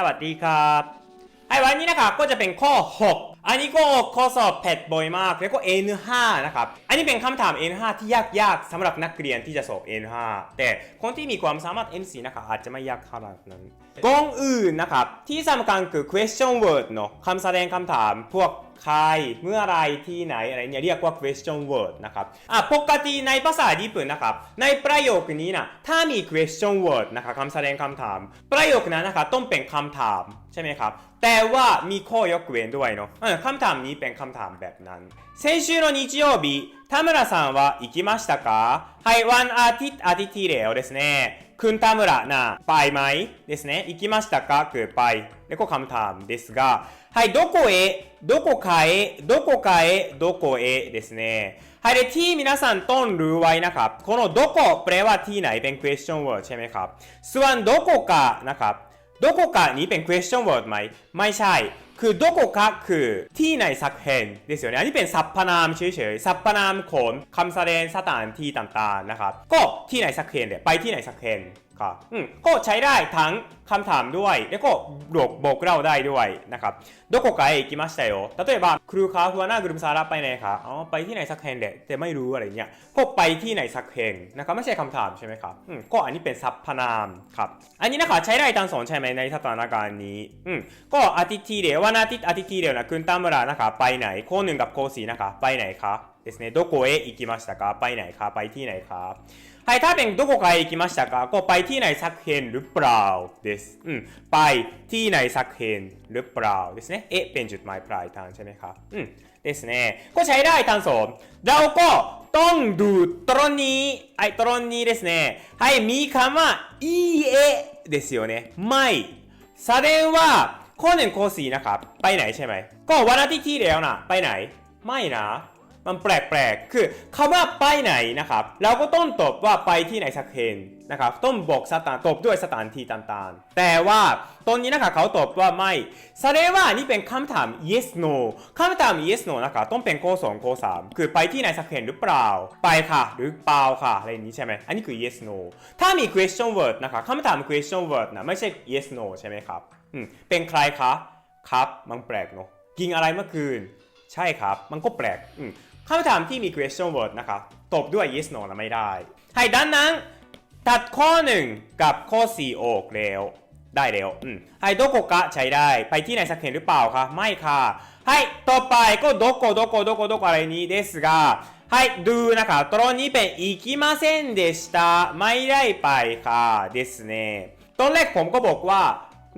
สวัสดีครับไอ้วันนี้นะครับก็จะเป็นข้อ 6 อันนี้ก็ข้อสอบแผ็ดบ่อยมาก แล้วก็ N5 นะครับ อันนี้เป็นคำถาม N5 ที่ยากๆสำหรับนักเรียนที่จะสอบ N5 แต่คนที่มีความสามารถ N4 นะครับอาจจะไม่ยากขนาดนั้นก่องอื่นนะครับ ที่สำคัญคือ question word เนอะคำแสดงคำถามพวก ใครเมื่อไรที่ไหนอะไรเนี่ยเรียกว่า question word นะครับอ่ะปกติในภาษาญี่ปุ่นนะครับ ในประโยคนี้นะถ้ามี question word นะครับคำแสดงคำถาม ประโยคนั้นนะครับต้องเป็นคำถามใช่ไหมครับ แต่ว่ามีข้อยกเว้นด้วยเนาะเออคำถามนี้เป็นคำถามแบบนั้น先週の日曜日田村さんは行きましたかはい、ワンアーティアティティレオですね。 คุณ田村นะไปไหมですね。行きましたかคือไปแล้วก็คำถามですが、はい、どこへどこかへどこかへどこへですね。はい、でที่皆さんต้องรู้ไว้นะครับこのどこแปลว่าที่ไหนเป็น question word ใช่ไหมครับ ส่วนどこかนะครับ โดโกกะนี้เป็น question word ไหม ไม่ใช่ คือโดโกกะคือที่ในสักแห่งですよね อันนี้เป็นสรรพนามเฉยๆสรรพนามของคำแสดงสถานที่ต่างๆนะครับ ก็ที่ไหนสักแห่งเลยไปที่ไหนสักแห่ง ครับอืมก็ใช้ได้ทั้งคำถามด้วย แล้วก็บอกบอกเราได้ด้วยนะครับโดโกกะへ行きましたよ例えばครูคะหัวหน้ากลุ่มสาระไปไหนคะอ๋อไปที่ไหนสักแห่งแหละแต่ไม่รู้อะไรเงี้ย ก็ไปที่ไหนสักแห่งนะครับไม่ใช่คำถามใช่ไหมครับอืมก็อันนี้เป็นสรรพนามครับ อันนี้นะคะใช้ได้ทั้งสองใช่ไหมในสถานการณ์นี้อืมก็อาทิตย์ที่เดียววันอาทิตย์อาทิตย์ที่เดียวนะคุณตามุระนะคะไปไหนข้อหนึ่งกับข้อสี่นะคะไปไหนคะ ですねどこへ行きましたかไปไหนคะไปที่ไหนครับはいถ้าเป็นどこかへ行きましたかก็ไปที่ไหนสักแห่งหรือเปล่าですอืมไปที่ไหนสักแห่งหรือเปล่าですねเอะเป็นจุดหมายปลายทางใช่ไหมครับอืมですねก็ใช้ได้ทั้งสองเราก็ต้องดูตรงนี้ไอ้ตรงนี้ですねはいมีคำว่ายいえですよねไม่แสดงว่าข้อหนึ่งข้อสี่นะครับ ไปไหนใช่ไหม ก็วันอาทิตย์ที่แล้วนะไปไหน ไม่นะ มันแปลกๆ คือคำว่าไปไหนนะครับ เราก็ต้องตอบว่าไปที่ไหนสักแห่งนะครับ ต้องบอกสถานตอบด้วยสถานที่ต่างๆ แต่ว่าตอนนี้นะครับเขาตอบว่าไม่แสดงว่านี่เป็นคำถาม yes no คำถาม yes no นะครับต้องเป็นข้อสองข้อสามคือไปที่ไหนสักแห่งหรือเปล่า ไปค่ะ หรือเปล่าค่ะ อะไรนี้ใช่ไหมอันนี้คือ yes no ถ้ามี question word นะครับคำถาม question word นะไม่ใช่ yes no ใช่ไหมครับอืมเป็นใครคะ ครับ มันแปลกเนอะกินอะไรเมื่อคืน ใช่ครับ มันก็แปลกอืม คำถามที่มี question word นะครับตอบด้วย yes no นะไม่ได้ ให้ดังนั้น ตัดข้อหนึ่งกับข้อ4ออกแล้ว ได้แล้วอืมให้โดโกกะใช้ได้ ไปที่ไหนสักแห่งหรือเปล่าคะไม่ค่ะให้ต่อไปก็โดโกโดโกโดโกโดโกอะไรนี้ですがให้ดูนะครับตรงนี้เป็น行きませんでしたไม่ได้ไปค่ะですねตอนแรกผมก็บอกว่า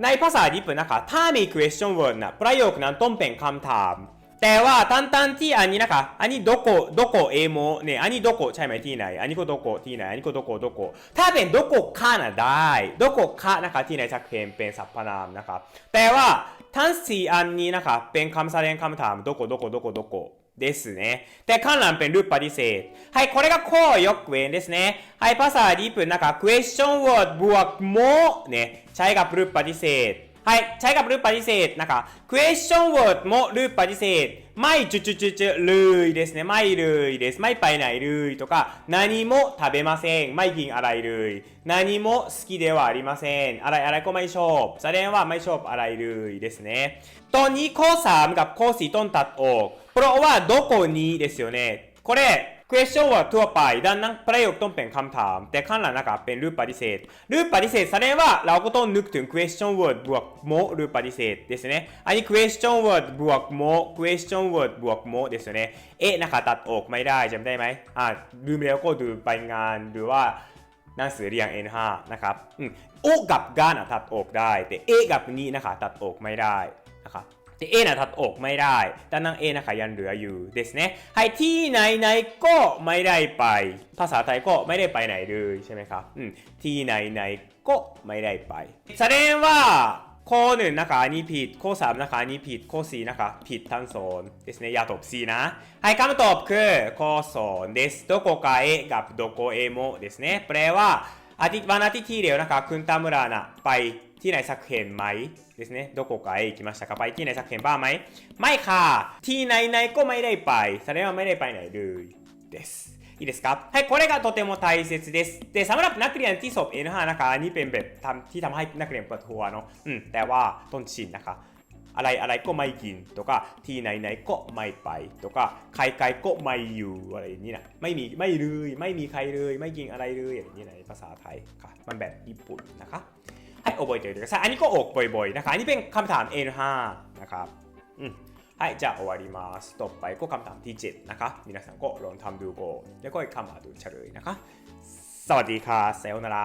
ในภาษาญี่ปุ่นนะคะถ้ามี question word นะประโยคนั้นต้องเป็นคำถาม แต่ว่าทั้งทั้งที่อันนี้นะคะอันนี้どこどこเอโมเนี่ยอันนี้どこใช่ไหมที่ไหน อันนี้ก็どこที่ไหน อันนี้ก็どこどこถ้าเป็นどこかนะได้どこかนะคะที่ไหนสักเพนเป็นสรรพนามนะครับ แต่ว่าทั้งสี่อันนี้นะคะเป็นคำแสดงคำถามどこどこどこどこですね。แต่ข้างหลังเป็นรูปปฏิเสธはい、これがข้อยกเว้นですね。はい、ภาษาญี่ปุ่นนะคะ question word บวกโมเนี่ยใช้กับรูปปฏิเสธ はい、ใช้กับรูปปฏิเสธนะคะ question word もรูปปฏิเสธ ไม่จุดจุดจุดจุดเลยですねไม่เลยですไม่ไปไหนเลยとか何も食べませんไม่กินอะไรเลย何も好きではありませんอะไรอะไรก็ไม่ชอบแสดงว่าไม่ชอบอะไรเลยですねตอนนี้ข้อ 3 กับข้อ4ต้องตัดออก เพราะว่าどこにですよねこれ question word ทั่วไปดังนั้นประโยคต้องเป็นคำถาม แต่ข้างหลังนะครับเป็นรูปปฏิเสธ รูปปฏิเสธแสดงว่าเราก็ต้องนึกถึง question word บวกโมรูปปฏิเสธですねอันนี้ question word บวกโม question word บวกโมですねเอ๊ะนะคะตัดออกไม่ได้จำได้ไหมอ่าลืมแล้วก็ดูไปงานหรือว่าหนังสือเรียง N5 นะครับอืมโอกับกานะตัดออกได้ แต่เอะกับนี้นะคะตัดออกไม่ได้ นะครับ แต่ A นะตัดออกไม่ได้ดังนั้น A นะคะยังเหลืออยู่ですねはいที่ไหนไหนก็ไม่ได้ไป ภาษาไทยก็ไม่ได้ไปไหนเลยใช่ไหมครับอืมที่ไหนไหนก็ไม่ได้ไป แสดงว่าข้อหนึ่งนะคะอันนี้ผิด ข้อสามนะคะอันนี้ผิด ข้อสี่นะคะ ผิดทั้งสองですねอย่าตอบ C นะはいคำตอบคือข้อสองですどこかへกับどこへもですねแปลว่า อาทิตย์วันอาทิตย์ที่เดียวนะคะคุณตามุระนะไปที่ไหนสักแห่งไหมですねどこかへ行きましたかไปที่ไหนสักแห่งบ้างไหมไม่ค่ะ ที่ไหนไหนก็ไม่ได้ไปแสดงว่าไม่ได้ไปไหนเลยです いいですかはい、これがとても大切です。で、สำหรับนักเรียนที่สอบ N5 นะคะอันนี้เป็นแบบทำที่ทำให้นักเรียนปวดหัวเนาะอืมแต่ว่าต้นชินนะคะ อะไรอะไรก็ไม่กินとかที่ไหนไหนก็ไม่ไปとかใครใครก็ไม่อยู่อะไรอย่างนี้นะไม่มีไม่เลยไม่มีใครเลยไม่กินอะไรเลยอย่างนี้ในภาษาไทยค่ะมันแบบญี่ปุ่นนะคะให้覚えておいてくださいอันนี้ก็ออกบ่อยๆนะคะอันนี้เป็นคำถาม N5 นะครับอืมはいじゃあ終わりますต่อไปก็คำถามที่ 7 นะคะ皆さんก็ลองทำดูก่อนแล้วก็คำมาดูเฉลยนะคะ สวัสดีค่ะさようなら